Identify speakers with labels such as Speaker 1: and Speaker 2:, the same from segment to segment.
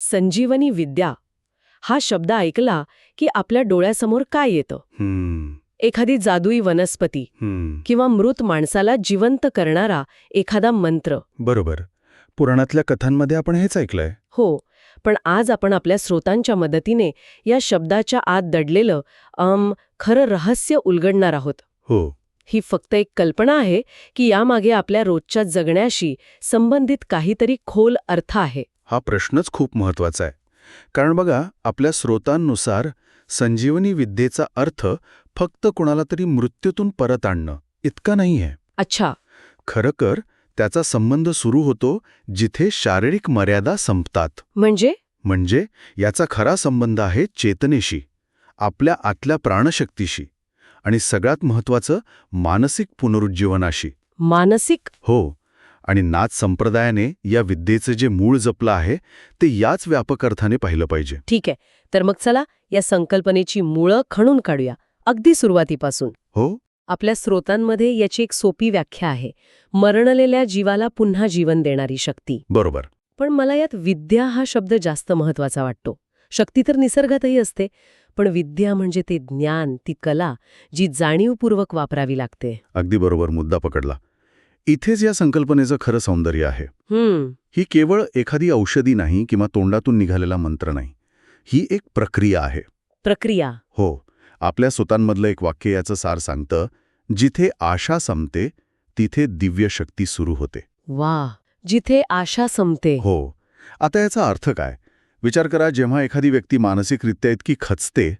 Speaker 1: संजीवनी विद्या. हा शब्द ऐकला की आपल्या डोळ्यासमोर काय येतं?
Speaker 2: हम्म,
Speaker 1: एखादी जादुई वनस्पती किंवा मृत माणसाला जिवंत करणारा एखादा मंत्र.
Speaker 2: बरोबर. पुराणातल्या कथांमध्ये आपण हेच ऐकलंय.
Speaker 1: हो पण आज आपण आपल्या स्रोतांच्या मदतीने या शब्दाच्या आत दडलेलं अम खरं रहस्य उलगडणार आहोत.
Speaker 2: हो.
Speaker 1: ही फक्त एक कल्पना आहे की यामागे आपल्या रोजच्या जगण्याशी संबंधित काहीतरी खोल अर्थ आहे.
Speaker 2: हा प्रश्नच खूप महत्त्वाचा आहे. कारण बघा आपल्या स्रोतांनुसार संजीवनी विद्येचा अर्थ फक्त कुणाला तरी मृत्यूतून परत आणणं इतका नाही आहे
Speaker 1: अच्छा.
Speaker 2: खरंकर त्याचा संबंध सुरू होतो जिथे शारीरिक मर्यादा संपतात.
Speaker 1: म्हणजे?
Speaker 2: म्हणजे याचा खरा संबंध आहे चेतनेशी आपल्या आतल्या प्राणशक्तीशी आणि सगळ्यात महत्वाचं मानसिक पुनरुज्जीवनाशी.
Speaker 1: मानसिक?
Speaker 2: हो. आणि नाच संप्रदायाने या विद्येचं जे मूळ जपलं आहे ते याच व्यापक अर्थाने पाहिलं पाहिजे.
Speaker 1: ठीक आहे. तर मग चला या संकल्पनेची मुळं खणून काढूया. अगदी सुरुवातीपासून.
Speaker 2: हो?
Speaker 1: आपल्या स्रोतांमध्ये याची एक सोपी व्याख्या आहे. मरणलेल्या जीवाला पुन्हा जीवन देणारी शक्ती.
Speaker 2: बरोबर.
Speaker 1: पण मला यात विद्या हा शब्द जास्त महत्त्वाचा वाटतो. शक्ती तर निसर्गातही असते पण विद्या म्हणजे ते ज्ञान ती कला जी जाणीवपूर्वक वापरावी लागते.
Speaker 2: अगदी बरोबर मुद्दा पकडला. इथेच या संकल्पनेचं खरं सौंदर्य आहे. ही केवळ एखादी औषधी नाही किंवा तोंडातून निघालेला मंत्र नाही. ही एक प्रक्रिया आहे.
Speaker 1: प्रक्रिया.
Speaker 2: हो आपल्या सुतांमधलं एक वाक्य याचं सार सांगतं जिथे आशा संपते तिथे दिव्य शक्ती सुरू होते.
Speaker 1: वा जिथे आशा संपते.
Speaker 2: हो आता याचा अर्थ काय? विचार करा जेव्हा एखादी व्यक्ती मानसिकरित्या इतकी खचते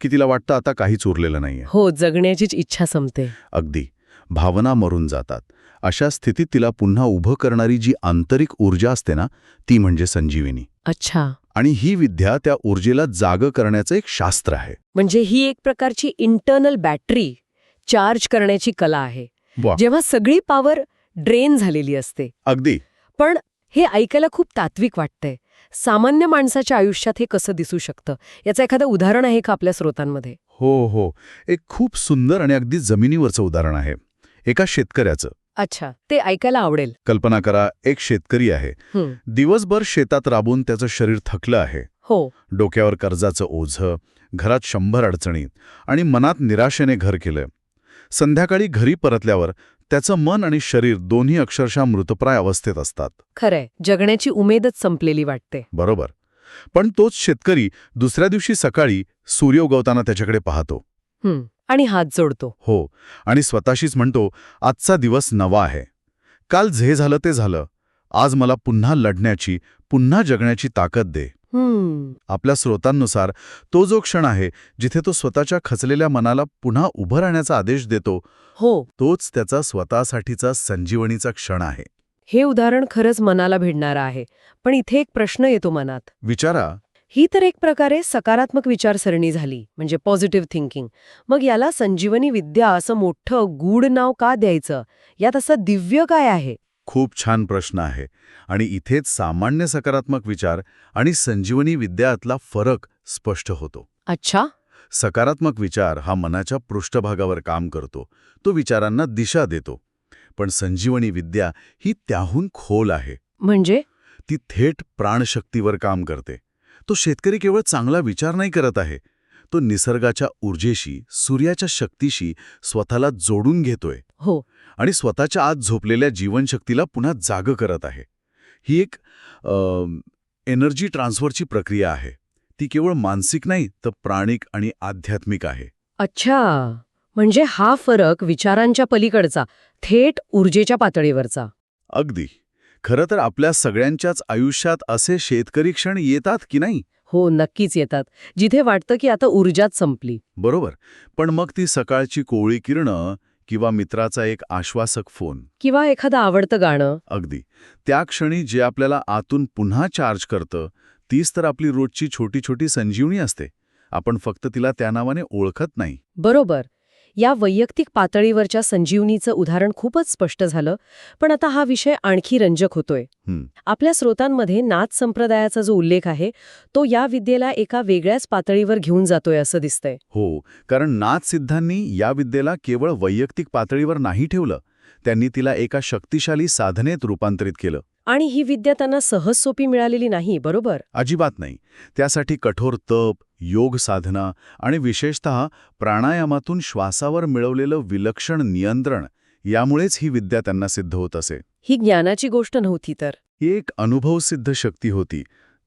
Speaker 2: की तिला वाटतं आता काहीच उरलेलं नाहीये.
Speaker 1: हो जगण्याचीच इच्छा संपते.
Speaker 2: अगदी. भावना मरून जातात. अशा स्थितीत तिला पुन्हा उभं करणारी जी आंतरिक ऊर्जा असते ना ती म्हणजे संजीविनी.
Speaker 1: अच्छा.
Speaker 2: आणि ही विद्या त्या ऊर्जेला जाग करण्याचं एक शास्त्र आहे.
Speaker 1: म्हणजे ही एक प्रकारची इंटरनल बॅटरी चार्ज करण्याची कला आहे. जेव्हा सगळी पॉवर ड्रेन झालेली असते.
Speaker 2: अगदी.
Speaker 1: पण हे ऐकायला खूप तात्विक वाटतंय. सामान्य माणसाच्या आयुष्यात हे कसं दिसू शकतं? याचं एखादं उदाहरण आहे का आपल्या स्रोतांमध्ये?
Speaker 2: हो हो. एक खूप सुंदर आणि अगदी जमिनीवरचं उदाहरण आहे. एका शेतकऱ्याचं.
Speaker 1: अच्छा ते ऐकायला आवडेल.
Speaker 2: कल्पना करा एक शेतकरी आहे. दिवसभर शेतात राबून त्याचं शरीर थकलं आहे.
Speaker 1: हो.
Speaker 2: डोक्यावर कर्जाचं ओझं घरात शंभर अडचणी आणि मनात निराशेने घर केलं संध्याकाळी घरी परतल्यावर त्याचं मन आणि शरीर दोन्ही अक्षरशः मृतप्राय अवस्थेत असतात.
Speaker 1: खरंय जगण्याची उमेदच संपलेली वाटते.
Speaker 2: बरोबर. पण तोच शेतकरी दुसऱ्या दिवशी सकाळी सूर्य उगवताना त्याच्याकडे पाहतो.
Speaker 1: आणि हात जोडतो.
Speaker 2: हो आणि स्वतःशीच म्हणतो आजचा दिवस नवा आहे. काल जे झालं ते झालं. आज मला पुन्हा लढण्याची पुन्हा जगण्याची ताकद दे.
Speaker 1: हम्म
Speaker 2: आपल्या स्रोतांनुसार तो जो क्षण आहे जिथे तो स्वतःच्या खचलेल्या मनाला पुन्हा उभं राहण्याचा आदेश देतो
Speaker 1: हो.
Speaker 2: तोच त्याचा स्वतःसाठीचा संजीवनीचा क्षण आहे.
Speaker 1: हे उदाहरण खरंच मनाला भिडणारं आहे पण इथे एक प्रश्न येतो मनात.
Speaker 2: विचारा.
Speaker 1: ही तर एक प्रकारे सकारात्मक विचारसरणी झाली म्हणजे पॉझिटिव्ह थिंकिंग मग याला संजीवनी विद्या असं मोठं गूढ नाव का द्यायचं? यात असं दिव्य काय आहे?
Speaker 2: खूप छान प्रश्न आहे. आणि इथेच सामान्य सकारात्मक विचार आणि संजीवनी विद्यातला फरक स्पष्ट होतो.
Speaker 1: अच्छा.
Speaker 2: सकारात्मक विचार हा मनाच्या पृष्ठभागावर काम करतो. तो विचारांना दिशा देतो. पण संजीवनी विद्या ही त्याहून खोल आहे.
Speaker 1: म्हणजे?
Speaker 2: ती थेट प्राणशक्तीवर काम करते. तो शेतकरी केवळ चांगला विचार नाही करत आहे. तो निसर्गाच्या ऊर्जेशी सूर्याच्या शक्तीशी स्वतःला जोडून घेतोय.
Speaker 1: हो.
Speaker 2: आणि स्वतःच्या आत झोपलेल्या जीवनशक्तीला पुन्हा जाग करत आहे. ही एक एनर्जी ट्रान्सफरची प्रक्रिया आहे. ती केवळ मानसिक नाही तर प्राणिक आणि आध्यात्मिक आहे.
Speaker 1: अच्छा. म्हणजे हा फरक विचारांच्या पलीकडचा थेट ऊर्जेच्या पातळीवरचा.
Speaker 2: अगदी. खरं तर आपल्या सगळ्यांच्याच आयुष्यात असे शेतकरी क्षण येतात की नाही?
Speaker 1: हो नक्कीच येतात. जिथे वाटतं की आता ऊर्जाच संपली.
Speaker 2: बरोबर. पण मग ती सकाळची कोवळी किरणं किंवा मित्राचा एक आश्वासक फोन.
Speaker 1: किंवा एखादं आवडतं गाणं.
Speaker 2: अगदी. त्या क्षणी जे आपल्याला आतून पुन्हा चार्ज करतं तीच तर आपली रोजची छोटी छोटी संजीवनी असते. आपण फक्त तिला त्या नावाने ओळखत नाही.
Speaker 1: बरोबर. या वैयक्तिक पातळीवरच्या संजीवनीचं उदाहरण खूपच स्पष्ट झालं पण आता हा विषय आणखी रंजक होतोय. आपल्या स्रोतांमध्ये नाथ संप्रदायाचा जो उल्लेख आहे तो या विद्येला एका वेगळ्याच पातळीवर घेऊन जातोय असं दिसतंय.
Speaker 2: हो कारण नाथ सिद्धांनी या विद्येला केवळ वैयक्तिक पातळीवर नाही ठेवलं त्यांनी तिला एका शक्तिशाली साधनेत रूपांतरित केलं.
Speaker 1: आणि ही विद्या त्यांना सहज सोपी मिळालेली नाही बरोबर?
Speaker 2: अजिबात नाही. त्यासाठी कठोर तप योग साधना आणि विशेषत प्राणायामातून श्वासावर मिळवलेलं विलक्षण नियंत्रण यामुळेच ही विद्या त्यांना सिद्ध होत असे.
Speaker 1: ही ज्ञानाची गोष्ट नव्हती तर.
Speaker 2: ही एक अनुभवसिद्ध शक्ती होती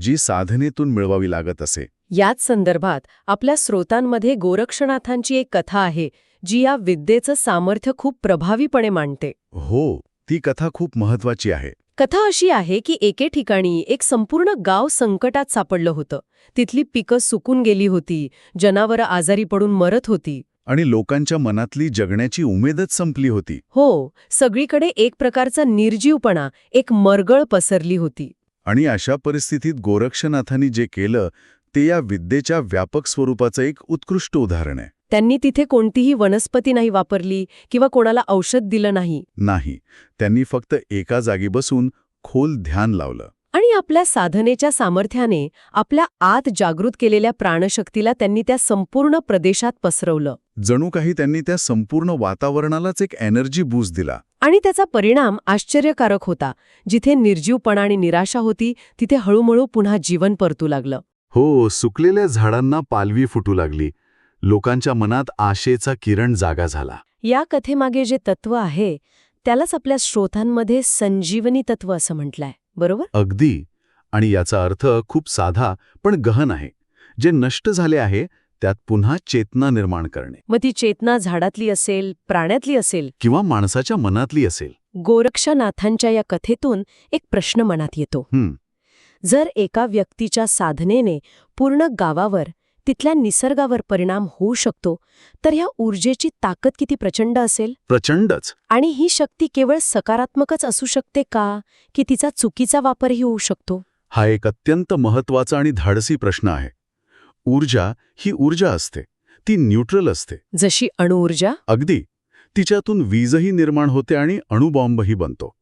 Speaker 2: जी साधनेतून मिळवावी लागत असे.
Speaker 1: याच संदर्भात आपल्या स्रोतांमध्ये गोरक्षनाथांची एक कथा आहे जी या विद्येचं सामर्थ्य खूप प्रभावीपणे मांडते.
Speaker 2: हो ती कथा खूप महत्वाची आहे.
Speaker 1: कथा अशी आहे की एके ठिकाणी एक संपूर्ण गाव संकटात सापडलं होतं. तिथली पिकं सुकून गेली होती जनावरं आजारी पडून मरत होती.
Speaker 2: आणि लोकांच्या मनातली जगण्याची उमेदच संपली होती.
Speaker 1: हो सगळीकडे एक प्रकारचा निर्जीवपणा एक मरगळ पसरली होती.
Speaker 2: आणि अशा परिस्थितीत गोरक्षनाथांनी जे केलं ते या विद्येच्या व्यापक स्वरूपाचं एक उत्कृष्ट उदाहरण आहे.
Speaker 1: त्यांनी तिथे कोणतीही वनस्पती नाही वापरली किंवा कोणाला औषध दिलं नाही.
Speaker 2: नाही त्यांनी फक्त एका जागी बसून खोल ध्यान लावलं.
Speaker 1: आणि आपल्या साधनेच्या सामर्थ्याने आपल्या आत जागृत केलेल्या प्राणशक्तीला त्यांनी त्या संपूर्ण प्रदेशात पसरवलं.
Speaker 2: जणू काही त्यांनी त्या संपूर्ण वातावरणालाच एक एनर्जी बूस्ट दिला.
Speaker 1: आणि त्याचा परिणाम आश्चर्यकारक होता. जिथे निर्जीवपणा आणि निराशा होती तिथे हळूहळू पुन्हा जीवन परतू लागलं.
Speaker 2: हो सुकलेल्या झाडांना पालवी फुटू लागली. लोकांच्या मनात आशेचा किरण जागा झाला.
Speaker 1: या कथेमागे जे तत्व आहे त्यालाच आपल्या श्रोतांमध्ये संजीवनी तत्व असं म्हटलंय. बरोबर?
Speaker 2: अगदी. आणि याचा अर्थ खूप साधा पण गहन आहे. जे नष्ट झाले आहे त्यात पुन्हा चेतना निर्माण करणे.
Speaker 1: मग ती चेतना झाडातली असेल प्राण्यातली असेल?
Speaker 2: किंवा माणसाच्या मनातली असेल.
Speaker 1: गोरक्षनाथांच्या या कथेतून एक प्रश्न मनात येतो.
Speaker 2: हं,
Speaker 1: जर एका व्यक्तीच्या साधनेने पूर्ण गावावर तिथल्या निसर्गावर परिणाम होऊ शकतो तर ह्या ऊर्जेची ताकद किती प्रचंड असेल?
Speaker 2: प्रचंडच.
Speaker 1: आणि ही शक्ती केवळ सकारात्मकच असू शकते का? की तिचा चुकीचा वापरही होऊ शकतो?
Speaker 2: हा एक अत्यंत महत्त्वाचा आणि धाडसी प्रश्न आहे. ऊर्जा ही ऊर्जा असते ती न्यूट्रल असते.
Speaker 1: जशी अणुऊर्जा
Speaker 2: अगदी. तिच्यातून वीजही निर्माण होते आणि अणुबॉम्बही बनतो.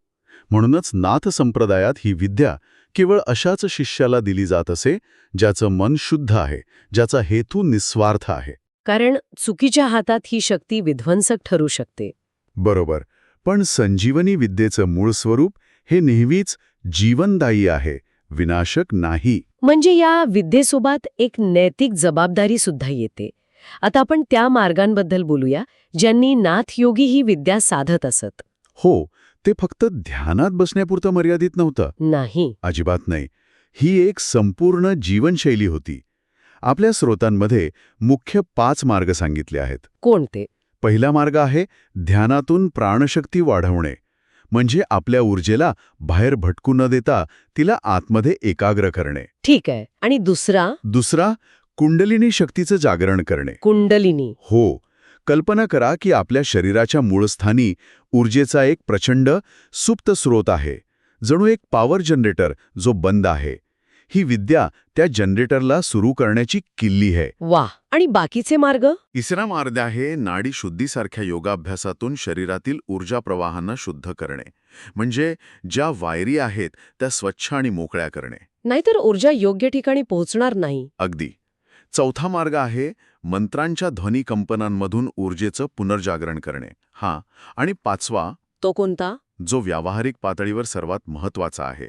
Speaker 2: म्हणूनच नाथ संप्रदायात ही विद्या केवळ अशाच शिष्याला दिली जात असे ज्याचं मन शुद्ध आहे ज्याचा हेतू निस्वार्थ आहे.
Speaker 1: कारण चुकीच्या हातात ही शक्ती विध्वंसक ठरू शकते.
Speaker 2: बरोबर. पण संजीवनी विद्येचं मूळ स्वरूप हे नेहमीच जीवनदायी आहे विनाशक नाही.
Speaker 1: म्हणजे या विद्येसोबत एक नैतिक जबाबदारी सुद्धा येते. आता आपण त्या मार्गांबद्दल बोलूया ज्यांनी नाथयोगी ही विद्या साधत असत.
Speaker 2: हो ते फक्त ध्यानात बसण्यापुरतं मर्यादित नव्हतं.
Speaker 1: नाही.
Speaker 2: अजिबात नाही. ही एक संपूर्ण जीवनशैली होती. आपल्या स्रोतांमध्ये मुख्य पाच मार्ग सांगितले आहेत.
Speaker 1: कोणते?
Speaker 2: पहिला मार्ग आहे ध्यानातून प्राणशक्ती वाढवणे. म्हणजे आपल्या ऊर्जेला बाहेर भटकू न देता तिला आतमध्ये एकाग्र करणे.
Speaker 1: ठीक आहे. आणि दुसरा?
Speaker 2: दुसरा कुंडलिनी शक्तीचं जागरण करणे.
Speaker 1: कुंडलिनी.
Speaker 2: हो. कल्पना करा की आपल्या शरीराच्या मूळस्थानी ऊर्जेचा एक प्रचंड सुप्त स्रोत आहे. जणू एक पॉवर जनरेटर जो बंद आहे. ही विद्या त्या जनरेटरला सुरू करण्याची किल्ली आहे.
Speaker 1: वा! आणि बाकीचे मार्ग?
Speaker 2: तिसरा मार्ग आहे नाडी शुद्धीसारख्या योगाभ्यासातून शरीरातील ऊर्जा प्रवाहांना शुद्ध करणे. म्हणजे ज्या वायरी आहेत त्या स्वच्छ आणि मोकळ्या करणे.
Speaker 1: नाहीतर ऊर्जा योग्य ठिकाणी पोहोचणार नाही.
Speaker 2: अगदी. चौथा मार्ग आहे मंत्रांच्या ध्वनी कंपनांमधून ऊर्जेचं पुनर्जागरण करणे. हा. आणि पाचवा
Speaker 1: तो कोणता?
Speaker 2: जो व्यावहारिक पातळीवर सर्वात महत्त्वाचा आहे.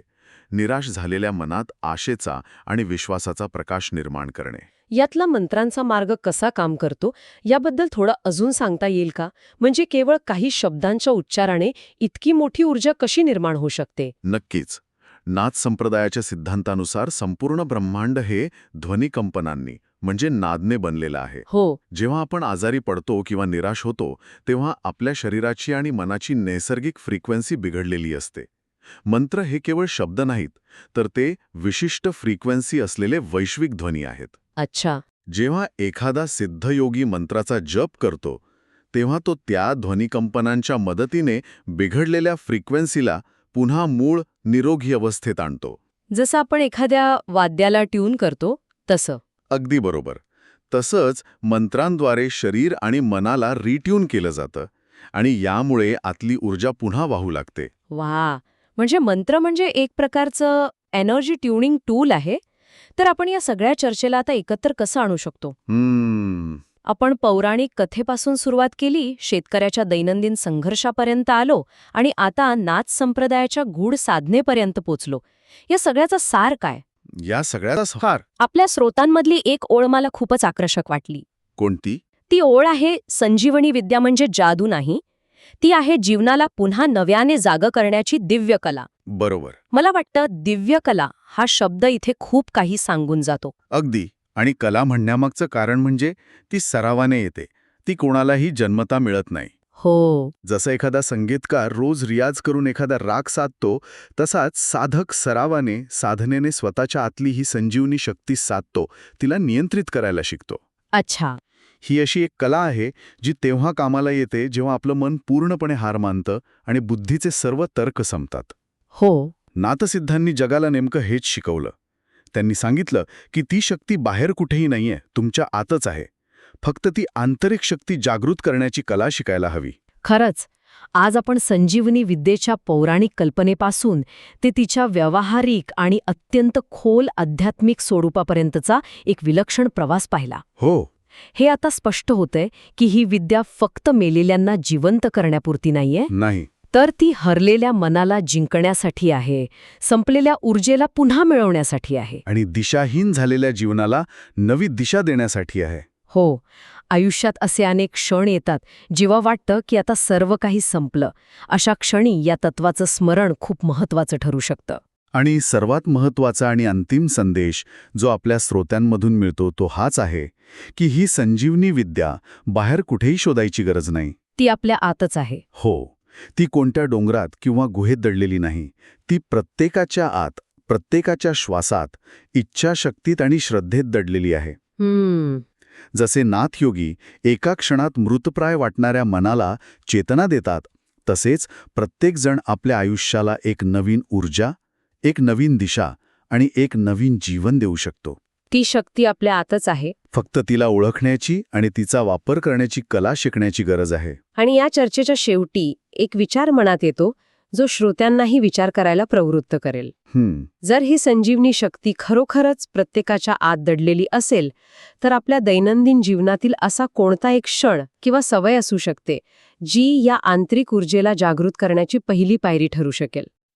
Speaker 2: निराश झालेल्या मनात आशेचा आणि विश्वासाचा प्रकाश निर्माण करणे.
Speaker 1: यातला मंत्रांचा मार्ग कसा काम करतो याबद्दल थोडं अजून सांगता येईल का? म्हणजे केवळ काही शब्दांच्या उच्चाराने इतकी मोठी ऊर्जा कशी निर्माण होऊ शकते?
Speaker 2: नक्कीच. नाथ संप्रदायाच्या सिद्धांतानुसार संपूर्ण ब्रह्मांड हे ध्वनिकंपनांनी म्हणजे नादने बनलेलं आहे.
Speaker 1: हो.
Speaker 2: जेव्हा आपण आजारी पडतो किंवा निराश होतो तेव्हा आपल्या शरीराची आणि मनाची नैसर्गिक फ्रिक्वेन्सी बिघडलेली असते. मंत्र हे केवळ शब्द नाहीत तर ते विशिष्ट फ्रिक्वेन्सी असलेले वैश्विक ध्वनी आहेत.
Speaker 1: अच्छा.
Speaker 2: जेव्हा एखादा सिद्धयोगी मंत्राचा जप करतो तेव्हा तो त्या ध्वनिकंपनांच्या मदतीने बिघडलेल्या फ्रिक्वेन्सीला पुन्हा मूळ निरोगी अवस्थेत आणतो.
Speaker 1: जसं आपण एखाद्या वाद्याला ट्यून करतो तसं.
Speaker 2: अगदी बरोबर. तसंच मंत्रांद्वारे शरीर आणि मनाला रिट्यून केलं जातं आणि यामुळे आतली ऊर्जा पुन्हा वाहू लागते.
Speaker 1: वा! म्हणजे मंत्र म्हणजे एक प्रकारचं एनर्जी ट्युनिंग टूल आहे. तर आपण या सगळ्या चर्चेला आता एकत्र कसं आणू शकतो? आपण पौराणिक कथेपासून सुरुवात केली शेतकऱ्याच्या दैनंदिन संघर्षापर्यंत आलो आणि आता नाच संप्रदायाच्या गूढ साधनेपर्यंत पोचलो. या सगळ्याचा सार काय?
Speaker 2: या सगळ्याचा सार?
Speaker 1: आपल्या स्रोतांमधली एक ओळ मला खूपच आकर्षक वाटली.
Speaker 2: कोणती?
Speaker 1: ती ओळ आहे संजीवनी विद्या म्हणजे जादू नाही. ती आहे जीवनाला पुन्हा नव्याने जागं करण्याची दिव्य कला.
Speaker 2: बरोबर.
Speaker 1: मला वाटतं दिव्य कला हा शब्द इथे खूप काही सांगून जातो.
Speaker 2: अगदी. आणि कला म्हणण्यामागचं कारण म्हणजे ती सरावाने येते. ती कोणालाही जन्मता मिळत नाही.
Speaker 1: हो.
Speaker 2: जसं एखादा संगीतकार रोज रियाज करून एखादा राग साधतो तसाच साधक सरावाने साधनेने स्वतःच्या आतली ही संजीवनी शक्ती साधतो तिला नियंत्रित करायला शिकतो.
Speaker 1: अच्छा.
Speaker 2: ही अशी एक कला आहे जी तेव्हा कामाला येते जेव्हा आपलं मन पूर्णपणे हार मानतं आणि बुद्धीचे सर्व तर्क संपतात.
Speaker 1: हो.
Speaker 2: नाथसिद्धांनी जगाला नेमकं हेच शिकवलं. त्यांनी सांगितलं की ती शक्ती बाहेर कुठेही नाहीये तुमच्या आतच आहे. फक्त ती आंतरिक शक्ती जागृत करण्याची कला शिकायला हवी.
Speaker 1: खरंच आज आपण संजीवनी विद्येच्या पौराणिक कल्पनेपासून ते तिच्या व्यावहारिक आणि अत्यंत खोल आध्यात्मिक स्वरूपापर्यंतचा एक विलक्षण प्रवास पाहिला.
Speaker 2: हो.
Speaker 1: हे आता स्पष्ट होतंय की ही विद्या फक्त मेलेल्यांना जिवंत करण्यापुरती नाहीये?
Speaker 2: नाही.
Speaker 1: तर ती हरलेल्या मनाला जिंकण्यासाठी आहे संपलेल्या ऊर्जेला पुन्हा मिळवण्यासाठी आहे.
Speaker 2: आणि दिशाहीन झालेल्या जीवनाला नवी दिशा देण्यासाठी आहे.
Speaker 1: हो आयुष्यात असे अनेक क्षण येतात जेव्हा वाटतं की आता सर्व काही संपलं. अशा क्षणी या तत्वाचं स्मरण खूप महत्वाचं ठरू शकतं.
Speaker 2: आणि सर्वात महत्त्वाचा आणि अंतिम संदेश जो आपल्या श्रोत्यांमधून मिळतो तो हाच आहे की ही संजीवनी विद्या बाहेर कुठेही शोधायची गरज नाही.
Speaker 1: ती आपल्या आतच आहे.
Speaker 2: हो. ती कोणत्या डोंगरात किंवा गुहेत दडलेली नाही ती प्रत्येकाच्या आत प्रत्येकाच्या श्वासात इच्छाशक्तीत आणि श्रद्धेत दडलेली आहे.
Speaker 1: हम्म.
Speaker 2: जसे नाथयोगी एका क्षणात मृतप्राय वाटणाऱ्या मनाला चेतना देतात तसेच प्रत्येकजण आपल्या आयुष्याला एक नवीन ऊर्जा एक नवीन दिशा आणि एक नवीन जीवन देऊ शकतो.
Speaker 1: ती शक्ती आपल्या आतच आहे.
Speaker 2: फक्त तिला ओळखण्याची आणि तिचा वापर करण्याची कला शिकण्याची गरज आहे.
Speaker 1: आणि या चर्चेच्या शेवटी एक विचार मनात येतो जो श्रोत्यांनाही विचार करायला प्रवृत्त करेल. जर ही संजीवनी शक्ती खरोखरच प्रत्येकाच्या आत दडलेली असेल तर आपल्या दैनंदिन जीवनातील असा कोणता एक क्षण किंवा सवय असू शकते जी या आंतरिक ऊर्जेला जागृत करण्याची पहिली पायरी ठरू शकेल.